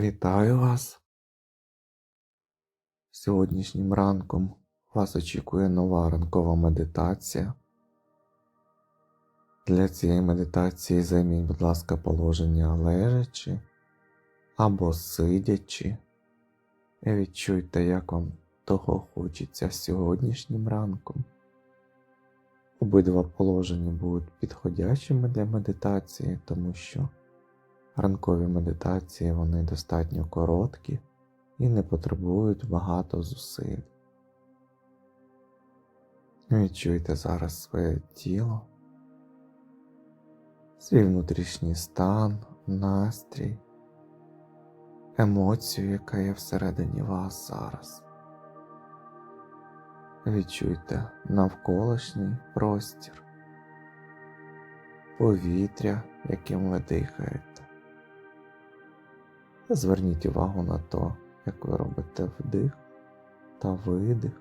Вітаю вас! Сьогоднішнім ранком вас очікує нова ранкова медитація. Для цієї медитації займіть, будь ласка, положення лежачи або сидячи. І відчуйте, як вам того хочеться сьогоднішнім ранком. Обидва положення будуть підходящими для медитації, тому що ранкові медитації вони достатньо короткі і не потребують багато зусиль. Відчуйте зараз своє тіло, свій внутрішній стан, настрій, емоцію, яка є всередині вас зараз. Відчуйте навколишній простір, повітря, яким ви дихаєте. Зверніть увагу на те, як ви робите вдих та видих.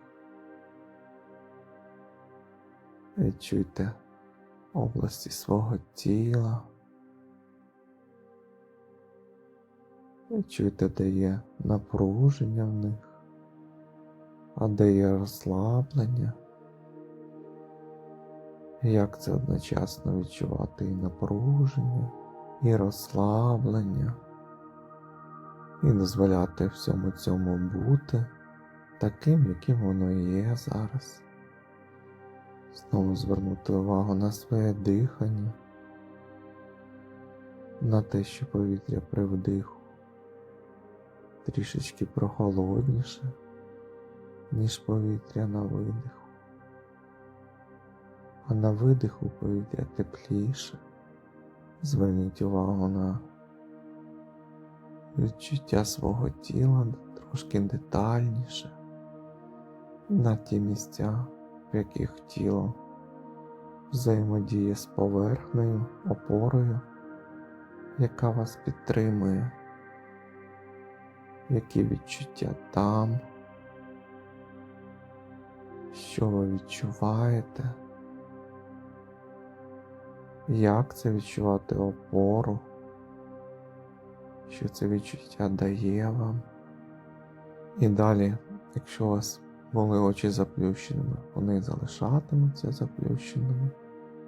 Відчуйте області свого тіла. Відчуйте, де є напруження в них, а де є розслаблення. Як це одночасно відчувати і напруження, і розслаблення і дозволяти всьому цьому бути таким, яким воно є зараз. Знову звернути увагу на своє дихання, на те, що повітря при вдиху трішечки прохолодніше, ніж повітря на видиху, а на видиху повітря тепліше. Зверніть увагу на відчуття свого тіла трошки детальніше на ті місця, в яких тіло взаємодіє з поверхнею, опорою, яка вас підтримує, які відчуття там, що ви відчуваєте, як це відчувати опору що це відчуття дає вам. І далі, якщо у вас були очі заплющеними, вони залишатимуться заплющеними.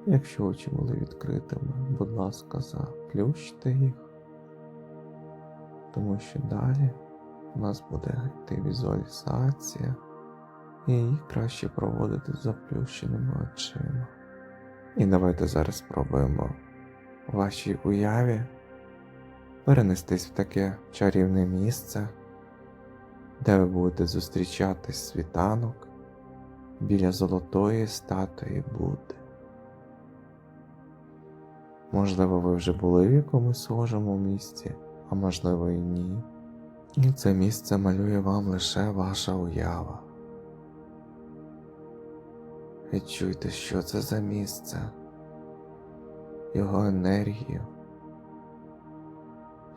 Якщо очі були відкритими, будь ласка, заплющте їх, тому що далі у нас буде йти візуалізація, і її краще проводити з заплющеними очима. І давайте зараз спробуємо вашій уяві перенестись в таке чарівне місце, де ви будете зустрічати світанок біля золотої статуї Будди. Можливо, ви вже були в якомусь схожому місці, а можливо і ні. І це місце малює вам лише ваша уява. Відчуйте, що це за місце, його енергію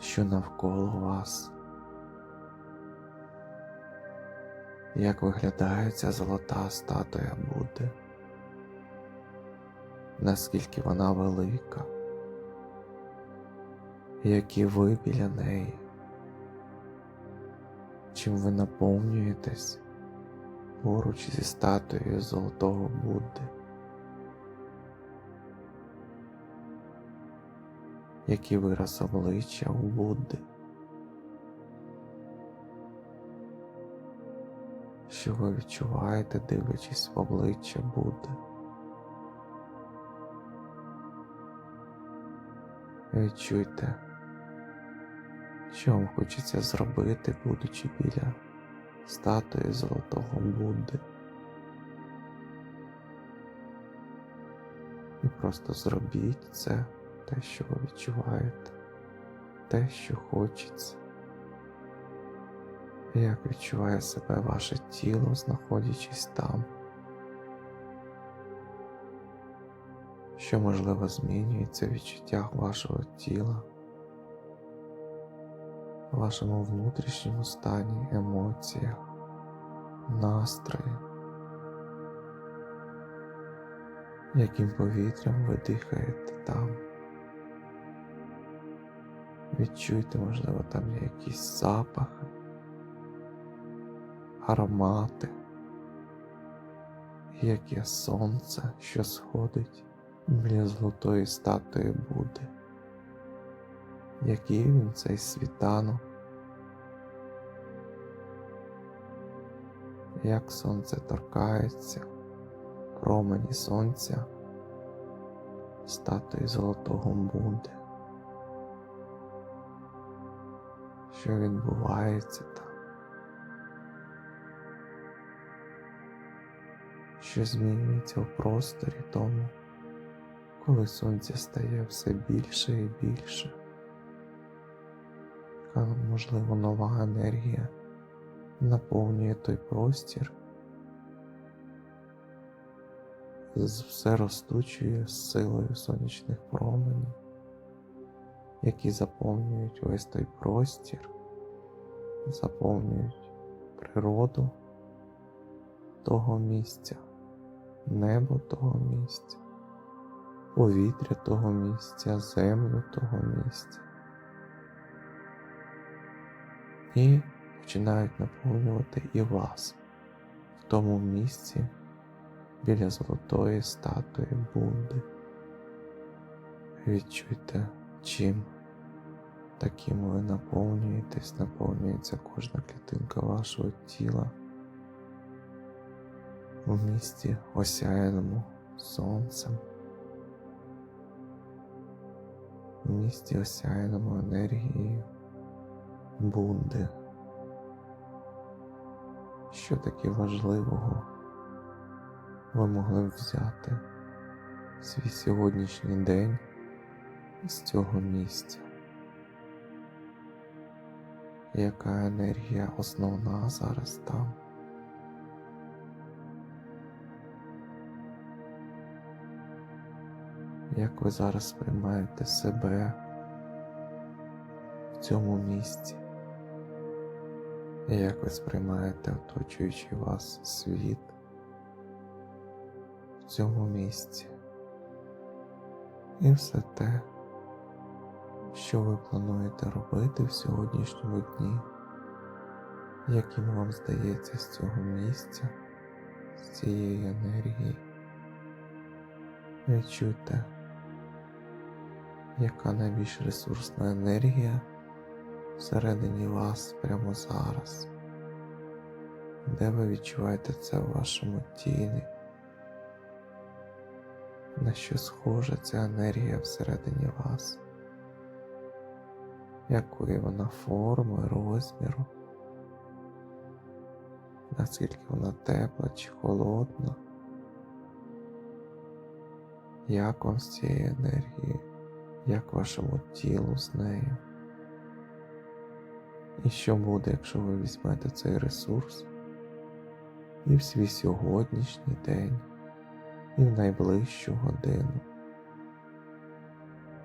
що навколо вас. Як виглядає ця золота статуя Будди, наскільки вона велика, які ви біля неї, чим ви наповнюєтесь поруч зі статуєю Золотого Будди. Який вираз обличчя у Будди. Що ви відчуваєте, дивлячись в обличчя Будди? Відчуйте, що вам хочеться зробити, будучи біля статуї Золотого Будди. І просто зробіть це те, що ви відчуваєте, те, що хочеться, як відчуває себе ваше тіло, знаходячись там, що можливо змінюється в відчуттях вашого тіла, вашому внутрішньому стані, емоціях, настрої. Яким повітрям ви дихаєте там? Відчуйте, можливо, там є якісь запахи, аромати, і як є сонце, що сходить біля золотої статуї Будди. Який він цей світанок, як сонце торкається, промені сонця, статуї золотого Будди. Що відбувається там? Що змінюється в просторі тому, коли сонце стає все більше і більше, яка можливо нова енергія наповнює той простір. З все ростучою силою сонячних променів, які заповнюють весь той простір, заповнюють природу того місця, небо того місця, повітря того місця, землю того місця. І починають наповнювати і вас в тому місці біля золотої статуї Будди. Відчуйте, чим таким ви наповнюєтесь, наповнюється кожна клітинка вашого тіла в місті осяяному сонцем, в місті осяяному енергією Будди. Що таке важливого ви могли б взяти свій сьогоднішній день з цього місця? Яка енергія основна зараз там? Як ви зараз сприймаєте себе в цьому місці? Як ви сприймаєте оточуючий вас світ в цьому місці? І все те, що ви плануєте робити в сьогоднішньому дні, яким вам здається з цього місця, з цієї енергії. Відчуйте, яка найбільш ресурсна енергія всередині вас прямо зараз, де ви відчуваєте це в вашому тілі, на що схожа ця енергія всередині вас, якої вона форми, розміру, наскільки вона тепла чи холодна, як вам з цією енергією, як вашому тілу з нею. І що буде, якщо ви візьмете цей ресурс і в свій сьогоднішній день, і в найближчу годину,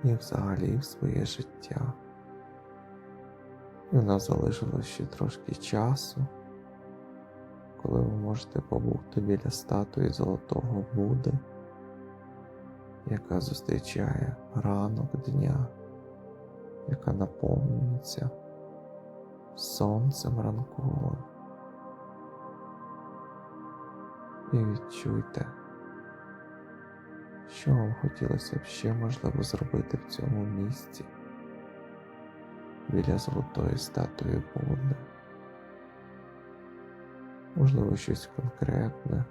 і взагалі в своє життя. І в нас залишилось ще трошки часу, коли ви можете побути біля статуї Золотого Буди, яка зустрічає ранок дня, яка наповнюється сонцем ранковим. І відчуйте, що вам хотілося б ще можливо зробити в цьому місці біля золотої статуї Будди. Можливо, щось конкретне,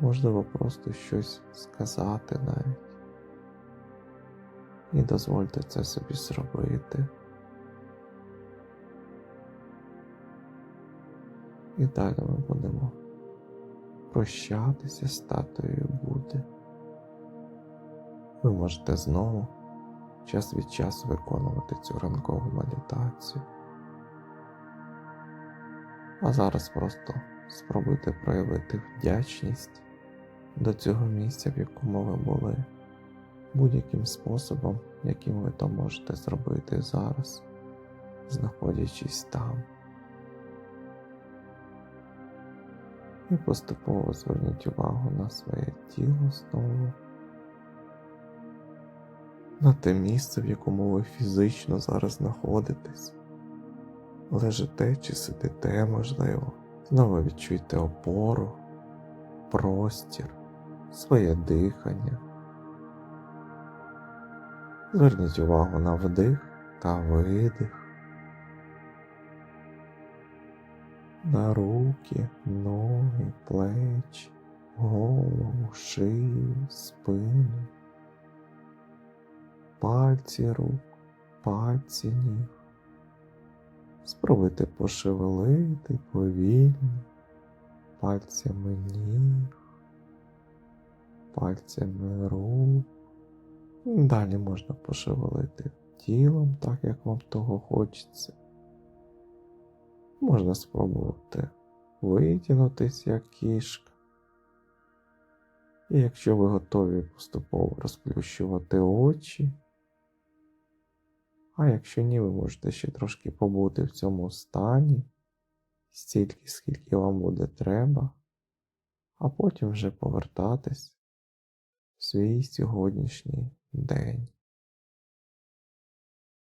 можливо, просто щось сказати навіть. І дозвольте це собі зробити. І далі ми будемо прощатися з статуєю Будди. Ви можете знову час від часу виконувати цю ранкову медитацію. А зараз просто спробуйте проявити вдячність до цього місця, в якому ви були, будь-яким способом, яким ви то можете зробити зараз, знаходячись там. І поступово зверніть увагу на своє тіло знову. На те місце, в якому ви фізично зараз знаходитесь. Лежите чи сидите, можливо, знову відчуйте опору, простір, своє дихання. Зверніть увагу на вдих та видих, на руки, ноги, плечі, голову, шию, спину, пальці рук, пальці ніг. Спробуйте пошевелити повільно пальцями ніг, пальцями рук. Далі можна пошевелити тілом, так як вам того хочеться. Можна спробувати витягнутись як кішка. І якщо ви готові поступово розплющувати очі, а якщо ні, ви можете ще трошки побути в цьому стані, стільки, скільки вам буде треба, а потім вже повертатись в свій сьогоднішній день.